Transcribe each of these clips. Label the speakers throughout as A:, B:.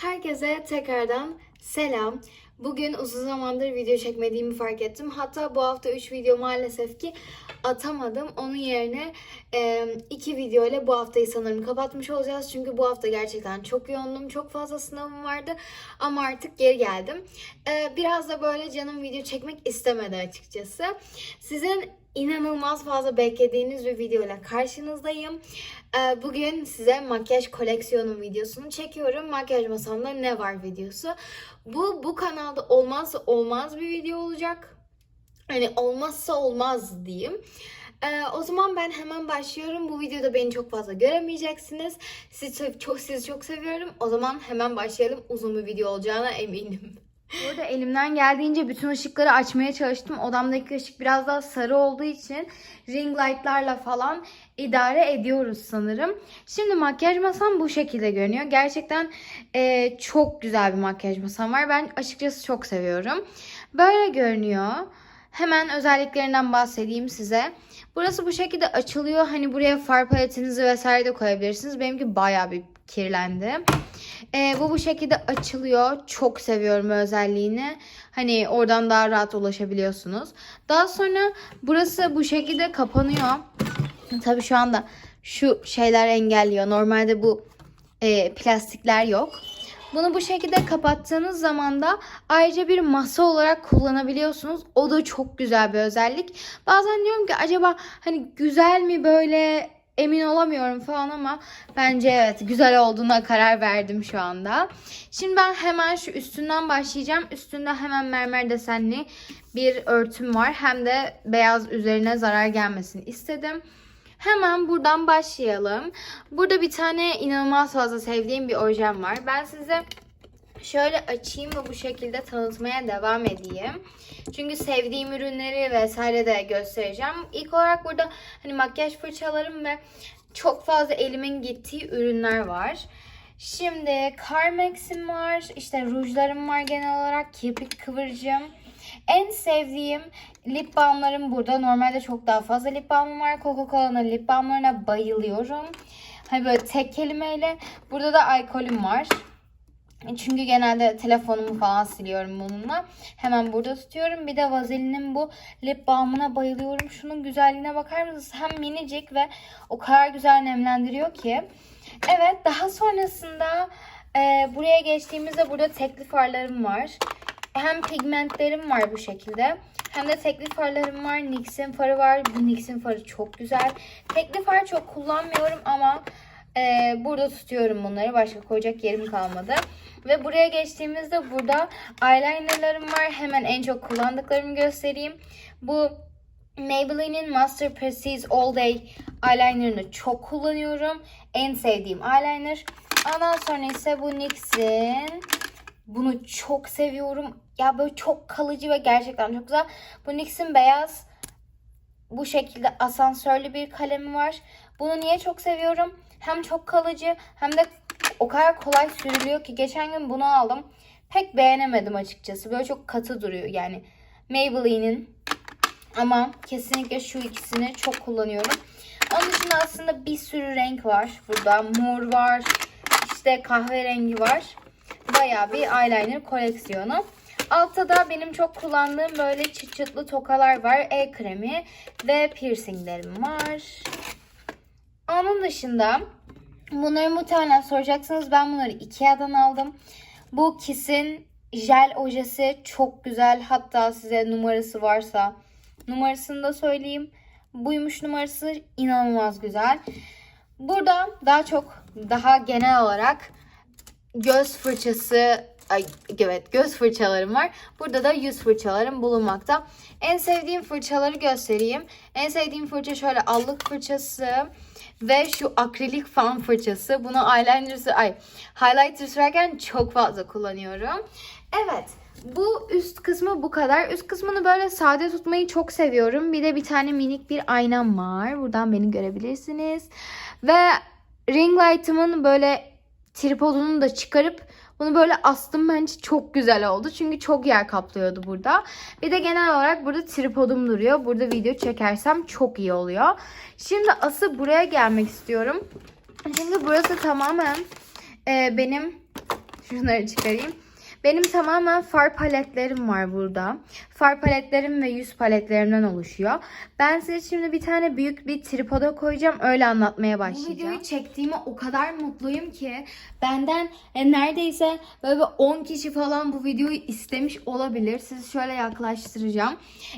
A: Herkese tekrardan selam. Bugün uzun zamandır video çekmediğimi fark ettim. Hatta bu hafta 3 video maalesef ki atamadım. Onun yerine 2 video ile bu haftayı sanırım kapatmış olacağız. Çünkü bu hafta gerçekten çok yoğundum. Çok fazla sınavım vardı. Ama artık geri geldim. Biraz da böyle canım video çekmek istemedi açıkçası. Sizin inanılmaz fazla beklediğiniz bir video ile karşınızdayım. Ee, Bugün size makyaj koleksiyonum videosunu çekiyorum. Makyaj masamda ne var videosu. Bu bu kanalda olmazsa olmaz bir video olacak. Hani olmazsa olmaz diyeyim. Ee, o zaman ben hemen başlıyorum. Bu videoda beni çok fazla göremeyeceksiniz. Sizi çok sizi çok seviyorum. O zaman hemen başlayalım. Uzun bir video olacağına eminim. Burada elimden geldiğince bütün ışıkları açmaya çalıştım. Odamdaki ışık biraz daha sarı olduğu için ring light'larla falan idare ediyoruz sanırım. Şimdi makyaj masam bu şekilde görünüyor. Gerçekten e, çok güzel bir makyaj masam var. Ben açıkçası çok seviyorum. Böyle görünüyor. Hemen özelliklerinden bahsedeyim size. Burası bu şekilde açılıyor. Hani buraya far paletinizi vesaire de koyabilirsiniz. Benimki bayağı bir kirlendi. Ee, bu bu şekilde açılıyor. Çok seviyorum özelliğini. Hani oradan daha rahat ulaşabiliyorsunuz. Daha sonra burası bu şekilde kapanıyor. Tabii şu anda şu şeyler engelliyor. Normalde bu e, plastikler yok. Bunu bu şekilde kapattığınız zaman da ayrıca bir masa olarak kullanabiliyorsunuz. O da çok güzel bir özellik. Bazen diyorum ki acaba hani güzel mi böyle emin olamıyorum falan ama bence evet güzel olduğuna karar verdim şu anda. Şimdi ben hemen şu üstünden başlayacağım. Üstünde hemen mermer desenli bir örtüm var. Hem de beyaz üzerine zarar gelmesin istedim. Hemen buradan başlayalım. Burada bir tane inanılmaz fazla sevdiğim bir ojem var. Ben size şöyle açayım ve bu şekilde tanıtmaya devam edeyim. Çünkü sevdiğim ürünleri vesaire de göstereceğim. İlk olarak burada hani makyaj fırçalarım ve çok fazla elimin gittiği ürünler var. Şimdi Carmex'im var. işte rujlarım var genel olarak. Kirpik kıvırcım. En sevdiğim lip balmlarım burada. Normalde çok daha fazla lip balmım var. Coca-Cola'nın lip balmlarına bayılıyorum. Hani böyle tek kelimeyle. Burada da alkolüm var. Çünkü genelde telefonumu falan siliyorum bununla. Hemen burada tutuyorum. Bir de Vaselin'in bu lip balmına bayılıyorum. Şunun güzelliğine bakar mısınız? Hem minicik ve o kadar güzel nemlendiriyor ki. Evet daha sonrasında e, buraya geçtiğimizde burada tekli farlarım var. Hem pigmentlerim var bu şekilde. Hem de tekli farlarım var. NYX'in farı var. Bu NYX'in farı çok güzel. Tekli far çok kullanmıyorum ama e, burada tutuyorum bunları. Başka koyacak yerim kalmadı. Ve buraya geçtiğimizde burada eyelinerlarım var. Hemen en çok kullandıklarımı göstereyim. Bu Maybelline'in Master Prestige All Day eyelinerını çok kullanıyorum. En sevdiğim eyeliner. Ondan sonra ise bu NYX'in bunu çok seviyorum. Ya böyle çok kalıcı ve gerçekten çok güzel. Bu NYX'in beyaz bu şekilde asansörlü bir kalemi var. Bunu niye çok seviyorum? Hem çok kalıcı hem de o kadar kolay sürülüyor ki geçen gün bunu aldım. Pek beğenemedim açıkçası. Böyle çok katı duruyor yani. Maybelline'in ama kesinlikle şu ikisini çok kullanıyorum. Onun dışında aslında bir sürü renk var. Burada mor var. işte kahverengi var. Bayağı bir eyeliner koleksiyonu. Altta da benim çok kullandığım böyle çıt çıtlı tokalar var. El kremi ve piercinglerim var. Onun dışında bunları muhtemelen soracaksınız. Ben bunları Ikea'dan aldım. Bu Kiss'in jel ojesi çok güzel. Hatta size numarası varsa numarasını da söyleyeyim. Buymuş numarası inanılmaz güzel. Burada daha çok daha genel olarak göz fırçası ay evet göz fırçalarım var. Burada da yüz fırçalarım bulunmakta. En sevdiğim fırçaları göstereyim. En sevdiğim fırça şöyle allık fırçası ve şu akrilik fan fırçası. Bunu eyeliner ay highlighter sürerken çok fazla kullanıyorum. Evet. Bu üst kısmı bu kadar. Üst kısmını böyle sade tutmayı çok seviyorum. Bir de bir tane minik bir aynam var. Buradan beni görebilirsiniz. Ve ring light'ımın böyle tripodunu da çıkarıp bunu böyle astım bence çok güzel oldu. Çünkü çok yer kaplıyordu burada. Bir de genel olarak burada tripodum duruyor. Burada video çekersem çok iyi oluyor. Şimdi asıl buraya gelmek istiyorum. Çünkü burası tamamen e, benim şunları çıkarayım. Benim tamamen far paletlerim var burada. Far paletlerim ve yüz paletlerimden oluşuyor. Ben size şimdi bir tane büyük bir tripoda koyacağım. Öyle anlatmaya başlayacağım. Bu videoyu çektiğime o kadar mutluyum ki benden e, neredeyse böyle 10 kişi falan bu videoyu istemiş olabilir. Sizi şöyle yaklaştıracağım.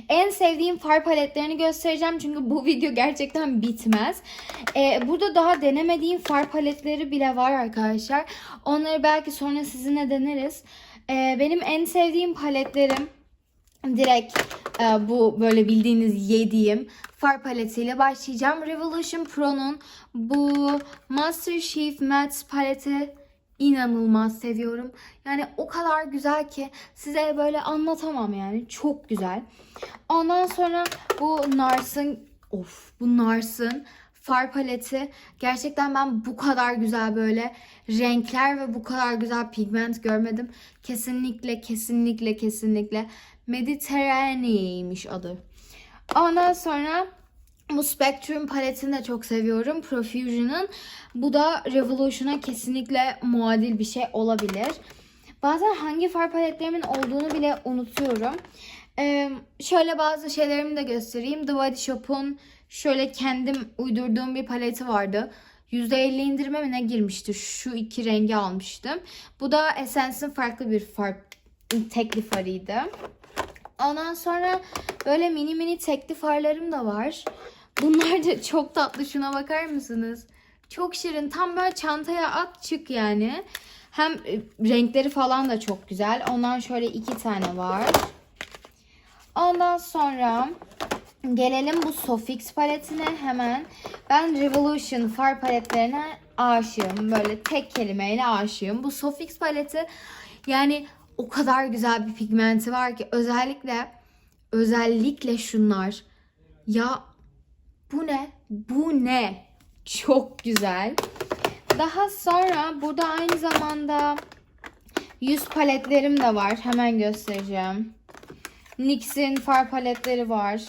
A: En sevdiğim far paletlerini göstereceğim. Çünkü bu video gerçekten bitmez. E, burada daha denemediğim far paletleri bile var arkadaşlar. Onları belki sonra sizinle deneriz. E, benim en sevdiğim paletlerim direkt e, bu böyle bildiğiniz yediğim far paletiyle başlayacağım. Revolution Pro'nun bu Master Chief Matte paleti inanılmaz seviyorum. Yani o kadar güzel ki size böyle anlatamam yani. Çok güzel. Ondan sonra bu Nars'ın of bu Nars'ın far paleti gerçekten ben bu kadar güzel böyle renkler ve bu kadar güzel pigment görmedim. Kesinlikle kesinlikle kesinlikle Mediterranean'ymiş adı. Ondan sonra bu Spectrum paletini de çok seviyorum. Profusion'ın. Bu da Revolution'a kesinlikle muadil bir şey olabilir. Bazen hangi far paletlerimin olduğunu bile unutuyorum. Ee, şöyle bazı şeylerimi de göstereyim. The Body Shop'un şöyle kendim uydurduğum bir paleti vardı. %50 indirime mi ne girmişti? Şu iki rengi almıştım. Bu da Essence'in farklı bir far, tekli farıydı. Ondan sonra böyle mini mini tekli farlarım da var. Bunlar da çok tatlı. Şuna bakar mısınız? Çok şirin. Tam böyle çantaya at çık yani. Hem e, renkleri falan da çok güzel. Ondan şöyle iki tane var. Ondan sonra gelelim bu Sofix paletine hemen. Ben Revolution far paletlerine aşığım. Böyle tek kelimeyle aşığım. Bu Sofix paleti yani o kadar güzel bir pigmenti var ki özellikle özellikle şunlar. Ya bu ne? Bu ne? Çok güzel. Daha sonra burada aynı zamanda yüz paletlerim de var. Hemen göstereceğim. NYX'in far paletleri var.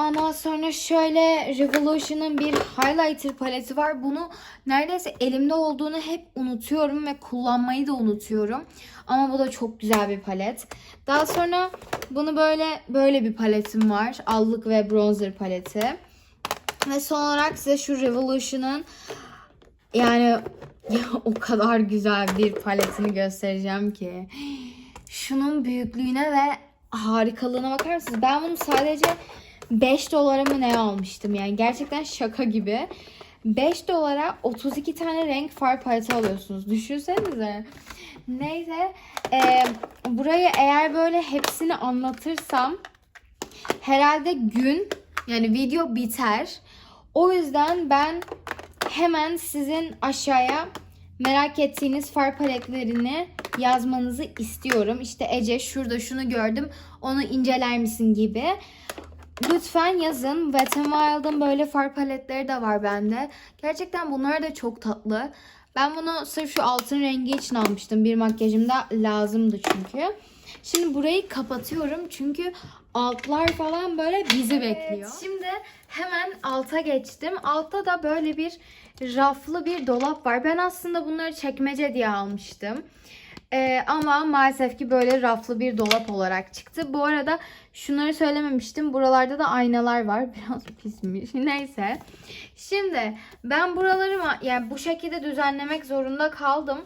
A: Ondan sonra şöyle Revolution'ın bir highlighter paleti var. Bunu neredeyse elimde olduğunu hep unutuyorum ve kullanmayı da unutuyorum. Ama bu da çok güzel bir palet. Daha sonra bunu böyle böyle bir paletim var. Allık ve bronzer paleti. Ve son olarak size şu Revolution'ın yani ya o kadar güzel bir paletini göstereceğim ki. Şunun büyüklüğüne ve harikalığına bakar mısınız? Ben bunu sadece 5 dolara mı ne almıştım yani gerçekten şaka gibi. 5 dolara 32 tane renk far paleti alıyorsunuz. Düşünsenize. Neyse. E, burayı eğer böyle hepsini anlatırsam herhalde gün yani video biter. O yüzden ben hemen sizin aşağıya merak ettiğiniz far paletlerini yazmanızı istiyorum. İşte Ece şurada şunu gördüm onu inceler misin gibi. Lütfen yazın. Wet n Wild'ın böyle far paletleri de var bende. Gerçekten bunlar da çok tatlı. Ben bunu sırf şu altın rengi için almıştım. Bir makyajımda lazımdı çünkü. Şimdi burayı kapatıyorum çünkü altlar falan böyle bizi bekliyor. Şimdi hemen alta geçtim. Altta da böyle bir raflı bir dolap var. Ben aslında bunları çekmece diye almıştım. Ee, ama maalesef ki böyle raflı bir dolap olarak çıktı. Bu arada şunları söylememiştim. Buralarda da aynalar var. Biraz pismiş. Neyse. Şimdi ben buraları yani bu şekilde düzenlemek zorunda kaldım.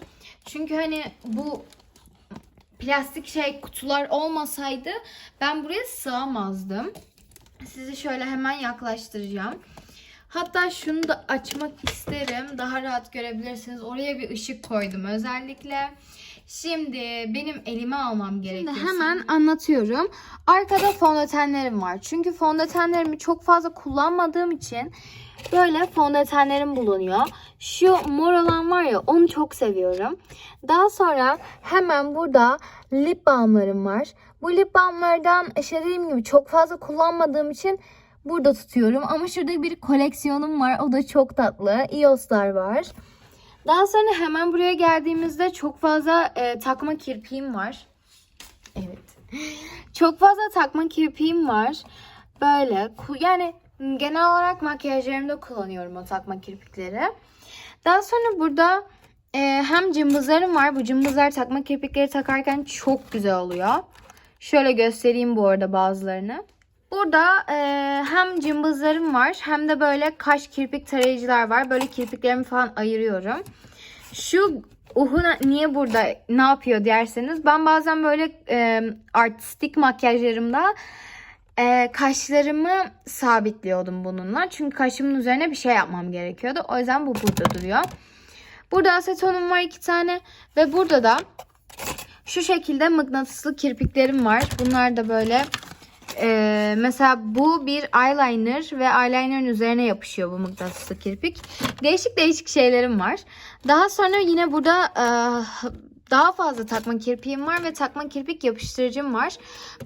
A: Çünkü hani bu plastik şey kutular olmasaydı ben buraya sığamazdım. Sizi şöyle hemen yaklaştıracağım. Hatta şunu da açmak isterim. Daha rahat görebilirsiniz. Oraya bir ışık koydum özellikle. Şimdi benim elime almam gerekiyor. Şimdi hemen anlatıyorum. Arkada fondötenlerim var. Çünkü fondötenlerimi çok fazla kullanmadığım için böyle fondötenlerim bulunuyor. Şu mor olan var ya onu çok seviyorum. Daha sonra hemen burada lip balmlarım var. Bu lip balmlardan işte dediğim gibi çok fazla kullanmadığım için burada tutuyorum. Ama şurada bir koleksiyonum var. O da çok tatlı. EOS'lar var. Daha sonra hemen buraya geldiğimizde çok fazla e, takma kirpiğim var. Evet. Çok fazla takma kirpiğim var. Böyle yani genel olarak makyajlarımda kullanıyorum o takma kirpikleri. Daha sonra burada Ee, hem cımbızlarım var. Bu cımbızlar takma kirpikleri takarken çok güzel oluyor. Şöyle göstereyim bu arada bazılarını. Burada e, hem cımbızlarım var hem de böyle kaş kirpik tarayıcılar var. Böyle kirpiklerimi falan ayırıyorum. Şu Uhuna niye burada ne yapıyor derseniz ben bazen böyle e, artistik makyajlarımda e, kaşlarımı sabitliyordum bununla. Çünkü kaşımın üzerine bir şey yapmam gerekiyordu. O yüzden bu burada duruyor. Burada asetonum var iki tane ve burada da şu şekilde mıknatıslı kirpiklerim var. Bunlar da böyle e, mesela bu bir eyeliner ve eyelinerın üzerine yapışıyor bu mıknatıslı kirpik. Değişik değişik şeylerim var. Daha sonra yine burada e, daha fazla takma kirpiğim var ve takma kirpik yapıştırıcım var.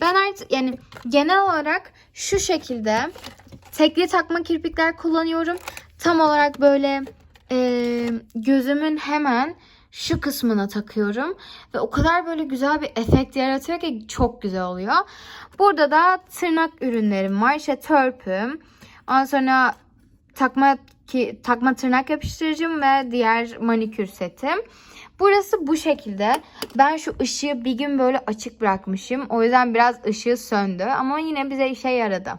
A: Ben artık yani genel olarak şu şekilde tekli takma kirpikler kullanıyorum. Tam olarak böyle e, gözümün hemen şu kısmına takıyorum. Ve o kadar böyle güzel bir efekt yaratıyor ki çok güzel oluyor. Burada da tırnak ürünlerim var. İşte törpüm. Ondan sonra takma ki takma tırnak yapıştırıcım ve diğer manikür setim. Burası bu şekilde. Ben şu ışığı bir gün böyle açık bırakmışım. O yüzden biraz ışığı söndü. Ama yine bize işe yaradı.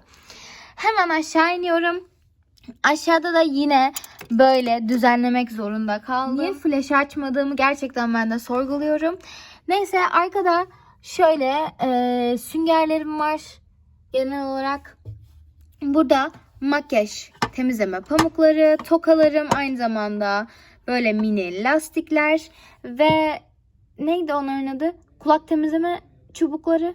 A: Hemen aşağı iniyorum. Aşağıda da yine böyle düzenlemek zorunda kaldım. Niye flash açmadığımı gerçekten ben de sorguluyorum. Neyse arkada şöyle e, süngerlerim var. Genel olarak burada makyaj temizleme pamukları, tokalarım aynı zamanda böyle mini lastikler ve neydi onların adı? Kulak temizleme çubukları.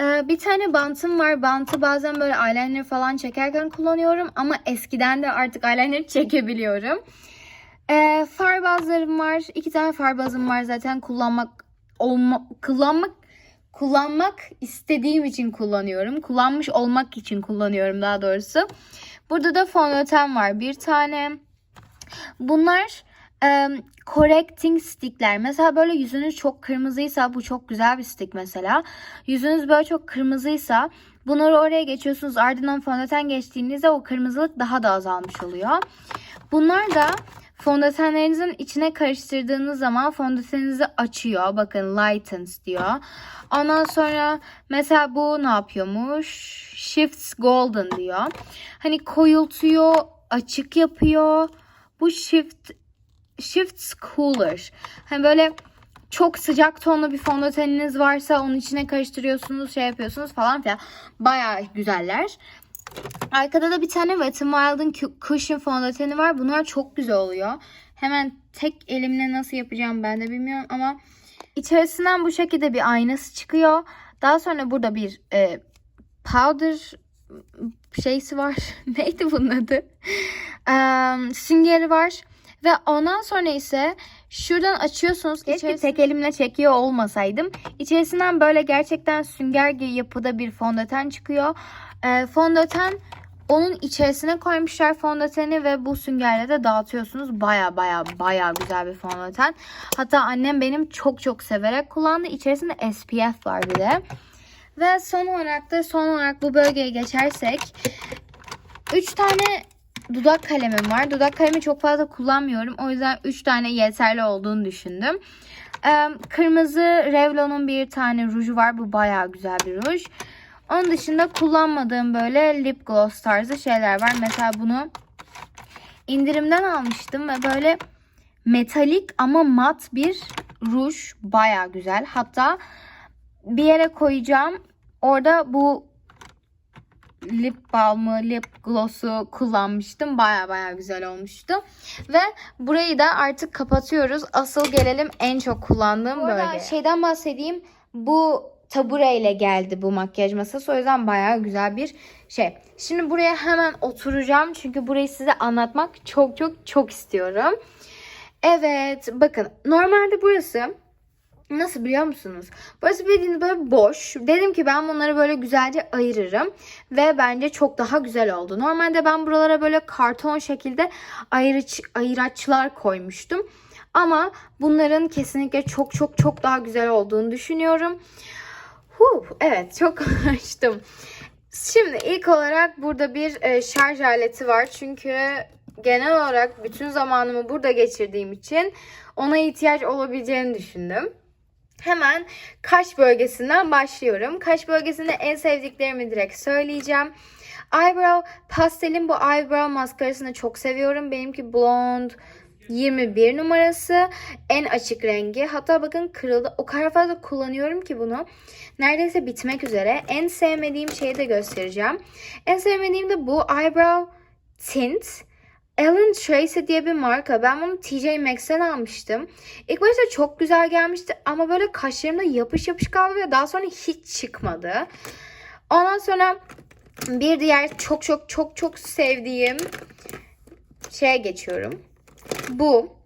A: Ee, bir tane bantım var. Bantı bazen böyle eyeliner falan çekerken kullanıyorum. Ama eskiden de artık eyeliner çekebiliyorum. Ee, far bazlarım var. İki tane far bazım var zaten kullanmak olma, kullanmak kullanmak istediğim için kullanıyorum. Kullanmış olmak için kullanıyorum daha doğrusu. Burada da fondöten var. Bir tane. Bunlar e, correcting stickler. Mesela böyle yüzünüz çok kırmızıysa bu çok güzel bir stick mesela. Yüzünüz böyle çok kırmızıysa bunları oraya geçiyorsunuz. Ardından fondöten geçtiğinizde o kırmızılık daha da azalmış oluyor. Bunlar da fondötenlerinizin içine karıştırdığınız zaman fondöteninizi açıyor. Bakın lightens diyor. Ondan sonra mesela bu ne yapıyormuş? Shifts golden diyor. Hani koyultuyor, açık yapıyor. Bu shift shifts cooler. Hani böyle çok sıcak tonlu bir fondöteniniz varsa onun içine karıştırıyorsunuz, şey yapıyorsunuz falan filan. Bayağı güzeller. Arkada da bir tane Wet n Wild'ın cushion fondöteni var. Bunlar çok güzel oluyor. Hemen tek elimle nasıl yapacağım ben de bilmiyorum ama içerisinden bu şekilde bir aynası çıkıyor. Daha sonra burada bir e, powder şeysi var. Neydi bunun adı? Ee, süngeri var. Ve ondan sonra ise şuradan açıyorsunuz. Keşke tek elimle çekiyor olmasaydım. İçerisinden böyle gerçekten sünger gibi yapıda bir fondöten çıkıyor. Ee, fondöten onun içerisine koymuşlar fondöteni ve bu süngerle de dağıtıyorsunuz. Baya baya baya güzel bir fondöten. Hatta annem benim çok çok severek kullandı. İçerisinde SPF var bir de. Ve son olarak da son olarak bu bölgeye geçersek 3 tane dudak kalemim var. Dudak kalemi çok fazla kullanmıyorum. O yüzden 3 tane yeterli olduğunu düşündüm. Ee, kırmızı Revlon'un bir tane ruju var. Bu baya güzel bir ruj. Onun dışında kullanmadığım böyle lip gloss tarzı şeyler var. Mesela bunu indirimden almıştım ve böyle metalik ama mat bir ruj. Baya güzel. Hatta bir yere koyacağım. Orada bu lip balmı, lip gloss'u kullanmıştım. Baya baya güzel olmuştu. Ve burayı da artık kapatıyoruz. Asıl gelelim en çok kullandığım bölgeye. şeyden bahsedeyim. Bu tabureyle geldi bu makyaj masası. O yüzden baya güzel bir şey. Şimdi buraya hemen oturacağım. Çünkü burayı size anlatmak çok çok çok istiyorum. Evet bakın normalde burası Nasıl biliyor musunuz? Burası bildiğiniz böyle boş. Dedim ki ben bunları böyle güzelce ayırırım. Ve bence çok daha güzel oldu. Normalde ben buralara böyle karton şekilde ayırıç, ayıraçlar koymuştum. Ama bunların kesinlikle çok çok çok daha güzel olduğunu düşünüyorum. Huh, evet çok konuştum. Şimdi ilk olarak burada bir e, şarj aleti var. Çünkü genel olarak bütün zamanımı burada geçirdiğim için ona ihtiyaç olabileceğini düşündüm. Hemen kaş bölgesinden başlıyorum. Kaş bölgesinde en sevdiklerimi direkt söyleyeceğim. Eyebrow, pastelin bu eyebrow maskarasını çok seviyorum. Benimki blond 21 numarası. En açık rengi. Hatta bakın kırıldı. O kadar fazla kullanıyorum ki bunu. Neredeyse bitmek üzere. En sevmediğim şeyi de göstereceğim. En sevmediğim de bu eyebrow tint. Ellen Tracy diye bir marka. Ben bunu TJ Maxx'ten almıştım. İlk başta çok güzel gelmişti ama böyle kaşlarımda yapış yapış kaldı ve daha sonra hiç çıkmadı. Ondan sonra bir diğer çok çok çok çok sevdiğim şeye geçiyorum. Bu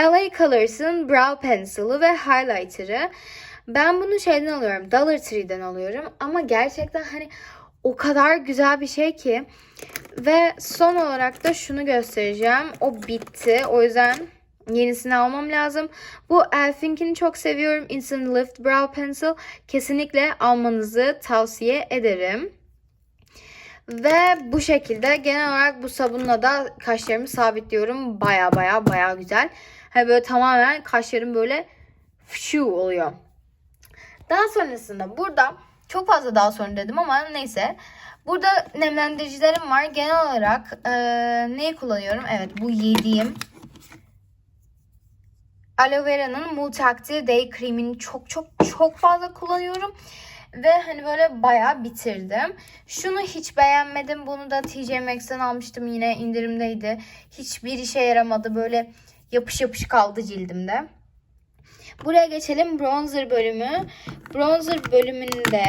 A: LA Colors'ın Brow Pencil'ı ve Highlighter'ı. Ben bunu şeyden alıyorum. Dollar Tree'den alıyorum. Ama gerçekten hani o kadar güzel bir şey ki. Ve son olarak da şunu göstereceğim. O bitti. O yüzden yenisini almam lazım. Bu Elf'inkini çok seviyorum. Instant Lift Brow Pencil. Kesinlikle almanızı tavsiye ederim. Ve bu şekilde genel olarak bu sabunla da kaşlarımı sabitliyorum. Baya baya baya güzel. Hani böyle tamamen kaşlarım böyle şu oluyor. Daha sonrasında burada çok fazla daha sonra dedim ama neyse. Burada nemlendiricilerim var. Genel olarak e, neyi kullanıyorum? Evet bu yediğim Aloe Vera'nın Multi Day Cream'ini çok çok çok fazla kullanıyorum. Ve hani böyle bayağı bitirdim. Şunu hiç beğenmedim. Bunu da TJ Maxx'ten almıştım. Yine indirimdeydi. Hiçbir işe yaramadı. Böyle yapış yapış kaldı cildimde. Buraya geçelim bronzer bölümü. Bronzer bölümünde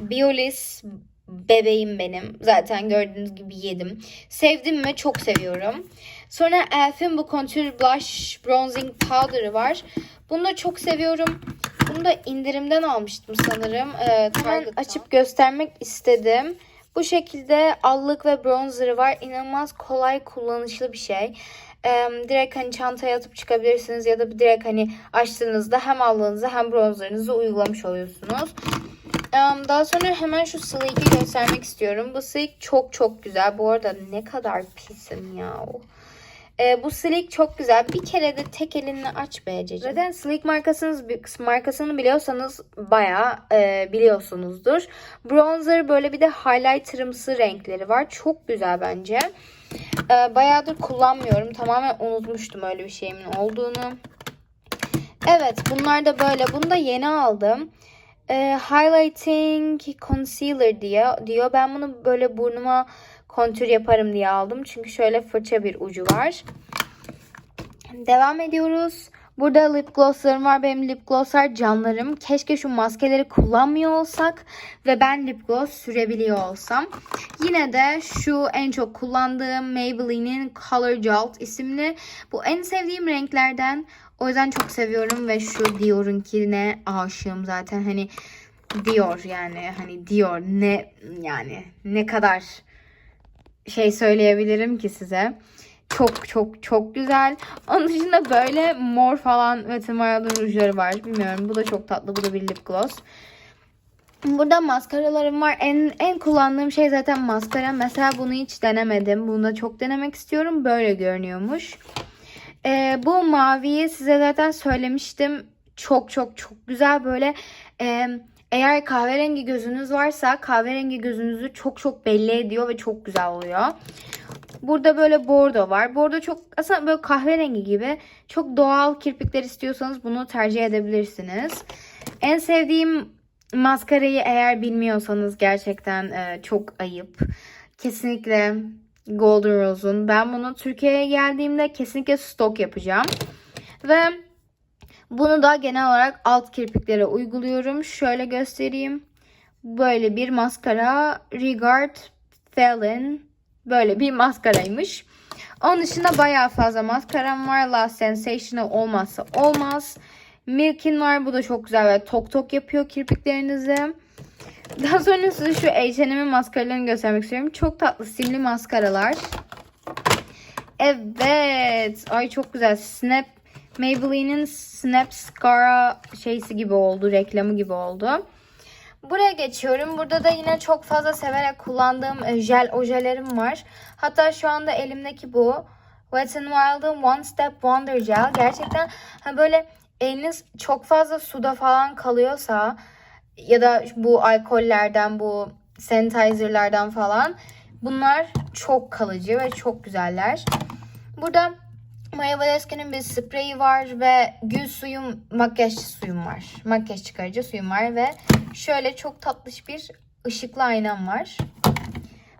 A: Biolis bebeğim benim. Zaten gördüğünüz gibi yedim. Sevdim ve çok seviyorum. Sonra Elf'in bu Contour Blush Bronzing Powder'ı var. Bunu da çok seviyorum. Bunu da indirimden almıştım sanırım. Ee, hemen açıp göstermek istedim. Bu şekilde allık ve bronzerı var. İnanılmaz kolay kullanışlı bir şey. Ee, direkt hani çantaya atıp çıkabilirsiniz ya da direkt hani açtığınızda hem allığınızı hem bronzerınızı uygulamış oluyorsunuz. Ee, daha sonra hemen şu Sleek'i göstermek istiyorum. Bu Sleek çok çok güzel. Bu arada ne kadar pisim ya Ee, bu Sleek çok güzel. Bir kere de tek elinle aç be Cece. Zaten Sleek markasını, markasını biliyorsanız bayağı e, biliyorsunuzdur. Bronzer böyle bir de highlighterımsı renkleri var. Çok güzel bence. Ee, bayağıdır kullanmıyorum. Tamamen unutmuştum öyle bir şeyimin olduğunu. Evet bunlar da böyle. Bunu da yeni aldım. Ee, highlighting concealer diyor. diyor. Ben bunu böyle burnuma kontür yaparım diye aldım. Çünkü şöyle fırça bir ucu var. Devam ediyoruz. Burada lip glosslarım var. Benim lip glosslar canlarım. Keşke şu maskeleri kullanmıyor olsak ve ben lip gloss sürebiliyor olsam. Yine de şu en çok kullandığım Maybelline'in Color Jolt isimli. Bu en sevdiğim renklerden. O yüzden çok seviyorum ve şu Dior'unkine aşığım zaten. Hani Dior yani hani Dior ne yani ne kadar şey söyleyebilirim ki size. Çok çok çok güzel. Onun dışında böyle mor falan ve tımarlı rujları var. Bilmiyorum bu da çok tatlı. Bu da bir lip gloss. Burada maskaralarım var. En en kullandığım şey zaten maskara. Mesela bunu hiç denemedim. Bunu da çok denemek istiyorum. Böyle görünüyormuş. Ee, bu maviyi size zaten söylemiştim. Çok çok çok güzel böyle e, eğer kahverengi gözünüz varsa kahverengi gözünüzü çok çok belli ediyor ve çok güzel oluyor. Burada böyle bordo var. Bordo çok aslında böyle kahverengi gibi. Çok doğal kirpikler istiyorsanız bunu tercih edebilirsiniz. En sevdiğim maskarayı eğer bilmiyorsanız gerçekten e, çok ayıp. Kesinlikle Golden Rose'un. Ben bunu Türkiye'ye geldiğimde kesinlikle stok yapacağım. Ve bunu da genel olarak alt kirpiklere uyguluyorum. Şöyle göstereyim. Böyle bir maskara. Regard Felon. Böyle bir maskaraymış. Onun dışında bayağı fazla maskaram var. Last Sensational olmazsa olmaz. Milk'in var. Bu da çok güzel ve tok tok yapıyor kirpiklerinizi. Daha sonra size şu H&M'in maskaralarını göstermek istiyorum. Çok tatlı simli maskaralar. Evet. Ay çok güzel. Snap Maybelline'in Snap Scara şeysi gibi oldu. Reklamı gibi oldu. Buraya geçiyorum. Burada da yine çok fazla severek kullandığım e, jel ojelerim var. Hatta şu anda elimdeki bu. Wet n Wild'ın One Step Wonder Gel. Gerçekten böyle eliniz çok fazla suda falan kalıyorsa ya da bu alkollerden bu sanitizerlardan falan bunlar çok kalıcı ve çok güzeller. Burada Maya Valesky'nin bir spreyi var ve gül suyum, makyaj suyum var. Makyaj çıkarıcı suyum var ve şöyle çok tatlış bir ışıklı aynam var.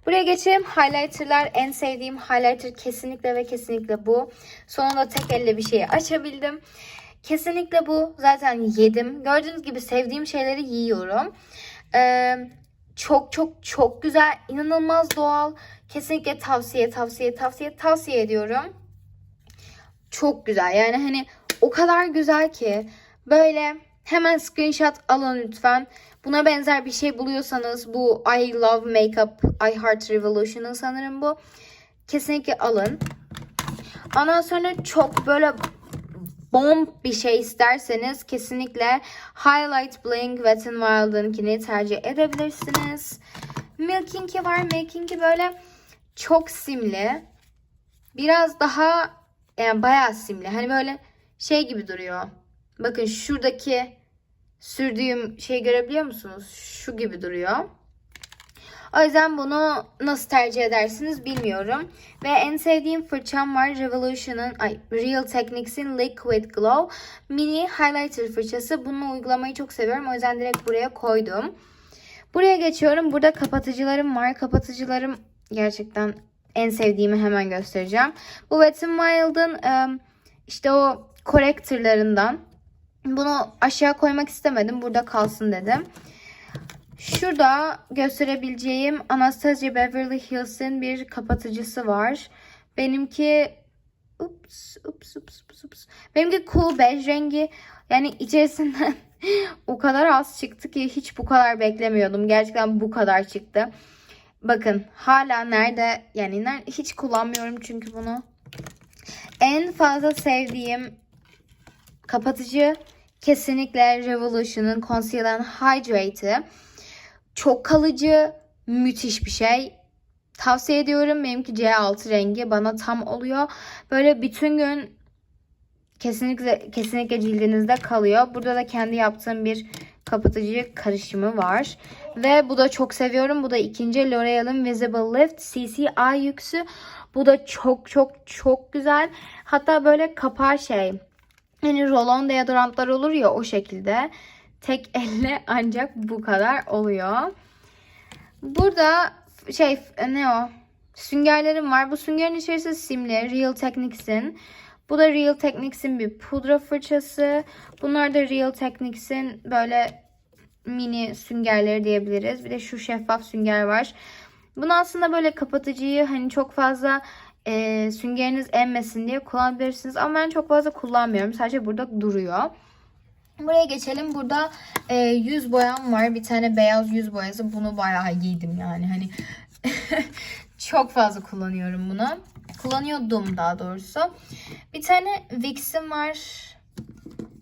A: Buraya geçelim. Highlighter'lar en sevdiğim highlighter kesinlikle ve kesinlikle bu. Sonunda tek elle bir şeyi açabildim. Kesinlikle bu. Zaten yedim. Gördüğünüz gibi sevdiğim şeyleri yiyorum. Ee, çok çok çok güzel. inanılmaz doğal. Kesinlikle tavsiye tavsiye tavsiye tavsiye ediyorum. Çok güzel. Yani hani o kadar güzel ki böyle hemen screenshot alın lütfen. Buna benzer bir şey buluyorsanız bu I Love Makeup I Heart Revolution'ın sanırım bu. Kesinlikle alın. Ondan sonra çok böyle bomb bir şey isterseniz kesinlikle Highlight Bling Wet n Wild'ınkini tercih edebilirsiniz. Milk'inki var. Milk'inki böyle çok simli. Biraz daha yani bayağı simli. Hani böyle şey gibi duruyor. Bakın şuradaki sürdüğüm şey görebiliyor musunuz? Şu gibi duruyor. O yüzden bunu nasıl tercih edersiniz bilmiyorum. Ve en sevdiğim fırçam var. Revolution'ın, ay Real Techniques'in Liquid Glow mini highlighter fırçası. Bunu uygulamayı çok seviyorum. O yüzden direkt buraya koydum. Buraya geçiyorum. Burada kapatıcılarım var. Kapatıcılarım gerçekten en sevdiğimi hemen göstereceğim. Bu Wet n Wild'ın işte o corrector'larından. Bunu aşağı koymak istemedim. Burada kalsın dedim. Şurada gösterebileceğim Anastasia Beverly Hills'in bir kapatıcısı var. Benimki ups ups ups ups ups. Benimki cool bej rengi. Yani içerisinden o kadar az çıktı ki hiç bu kadar beklemiyordum. Gerçekten bu kadar çıktı. Bakın hala nerede yani ner- hiç kullanmıyorum çünkü bunu. En fazla sevdiğim kapatıcı kesinlikle Revolution'ın Conceal and Hydrate'ı. Çok kalıcı, müthiş bir şey. Tavsiye ediyorum. Benimki C6 rengi bana tam oluyor. Böyle bütün gün kesinlikle kesinlikle cildinizde kalıyor. Burada da kendi yaptığım bir kapatıcı karışımı var. Ve bu da çok seviyorum. Bu da ikinci L'Oreal'ın Visible Lift CC Eye yüksü. Bu da çok çok çok güzel. Hatta böyle kapağı şey hani rolon deodorantlar olur ya o şekilde. Tek elle ancak bu kadar oluyor. Burada şey ne o? Süngerlerim var. Bu süngerin içerisi simli. Real Techniques'in. Bu da Real Techniques'in bir pudra fırçası. Bunlar da Real Techniques'in böyle mini süngerleri diyebiliriz. Bir de şu şeffaf sünger var. Bunu aslında böyle kapatıcıyı hani çok fazla e, süngeriniz emmesin diye kullanabilirsiniz. Ama ben çok fazla kullanmıyorum. Sadece burada duruyor. Buraya geçelim. Burada e, yüz boyam var. Bir tane beyaz yüz boyası. Bunu bayağı yedim yani. Hani çok fazla kullanıyorum bunu. Kullanıyordum daha doğrusu. Bir tane Vic'sim var.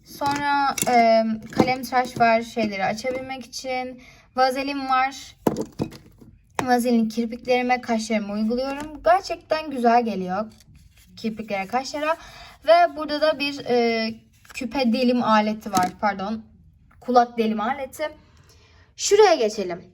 A: Sonra e, kalem tıraş var şeyleri açabilmek için. Vazelin var. Vazelin kirpiklerime, kaşlarıma uyguluyorum. Gerçekten güzel geliyor kirpiklere, kaşlara. Ve burada da bir e, küpe delim aleti var. Pardon. Kulak delim aleti. Şuraya geçelim.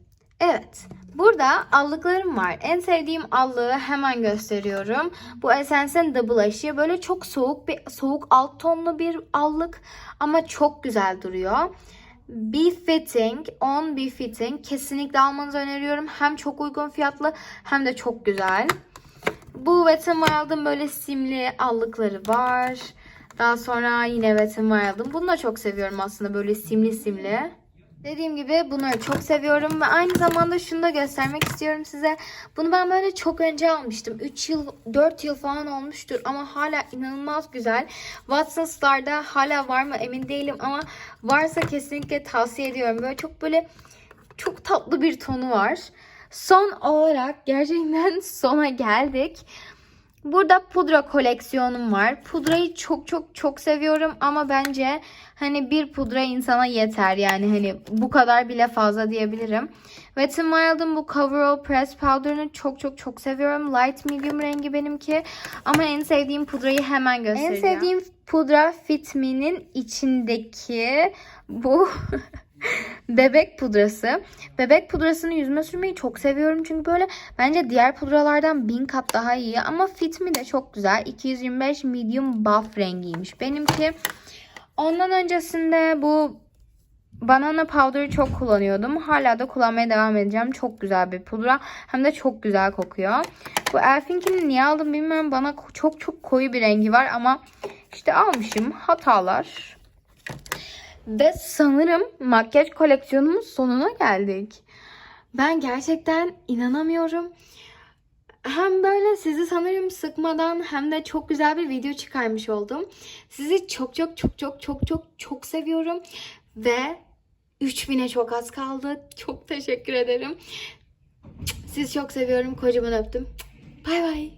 A: Evet. Burada allıklarım var. En sevdiğim allığı hemen gösteriyorum. Bu Essence'in Double Aşı. Böyle çok soğuk bir soğuk alt tonlu bir allık ama çok güzel duruyor. Be Fitting, On Be Fitting kesinlikle almanızı öneriyorum. Hem çok uygun fiyatlı hem de çok güzel. Bu Wet n Wild'ın böyle simli allıkları var. Daha sonra yine Wet n Wild'ın. Bunu da çok seviyorum aslında böyle simli simli. Dediğim gibi bunları çok seviyorum ve aynı zamanda şunu da göstermek istiyorum size. Bunu ben böyle çok önce almıştım. 3 yıl, 4 yıl falan olmuştur ama hala inanılmaz güzel. Watsons'larda hala var mı emin değilim ama varsa kesinlikle tavsiye ediyorum. Böyle çok böyle çok tatlı bir tonu var. Son olarak gerçekten sona geldik. Burada pudra koleksiyonum var. Pudrayı çok çok çok seviyorum ama bence hani bir pudra insana yeter yani hani bu kadar bile fazla diyebilirim. Wet n Wild'ın bu Coverall Press Powder'ını çok çok çok seviyorum. Light medium rengi benimki. Ama en sevdiğim pudrayı hemen göstereceğim. En sevdiğim pudra Fit Me'nin içindeki bu bebek pudrası. Bebek pudrasını yüzüme sürmeyi çok seviyorum. Çünkü böyle bence diğer pudralardan bin kat daha iyi. Ama Fit Me de çok güzel. 225 medium buff rengiymiş. Benimki ondan öncesinde bu Banana powder'ı çok kullanıyordum. Hala da kullanmaya devam edeceğim. Çok güzel bir pudra. Hem de çok güzel kokuyor. Bu Elf'inkini niye aldım bilmiyorum. Bana çok çok koyu bir rengi var ama işte almışım. Hatalar. Ve sanırım makyaj koleksiyonumun sonuna geldik. Ben gerçekten inanamıyorum. Hem böyle sizi sanırım sıkmadan hem de çok güzel bir video çıkarmış oldum. Sizi çok çok çok çok çok çok çok seviyorum. Ve 3000'e çok az kaldı. Çok teşekkür ederim. Sizi çok seviyorum. Kocaman öptüm. Bay bay.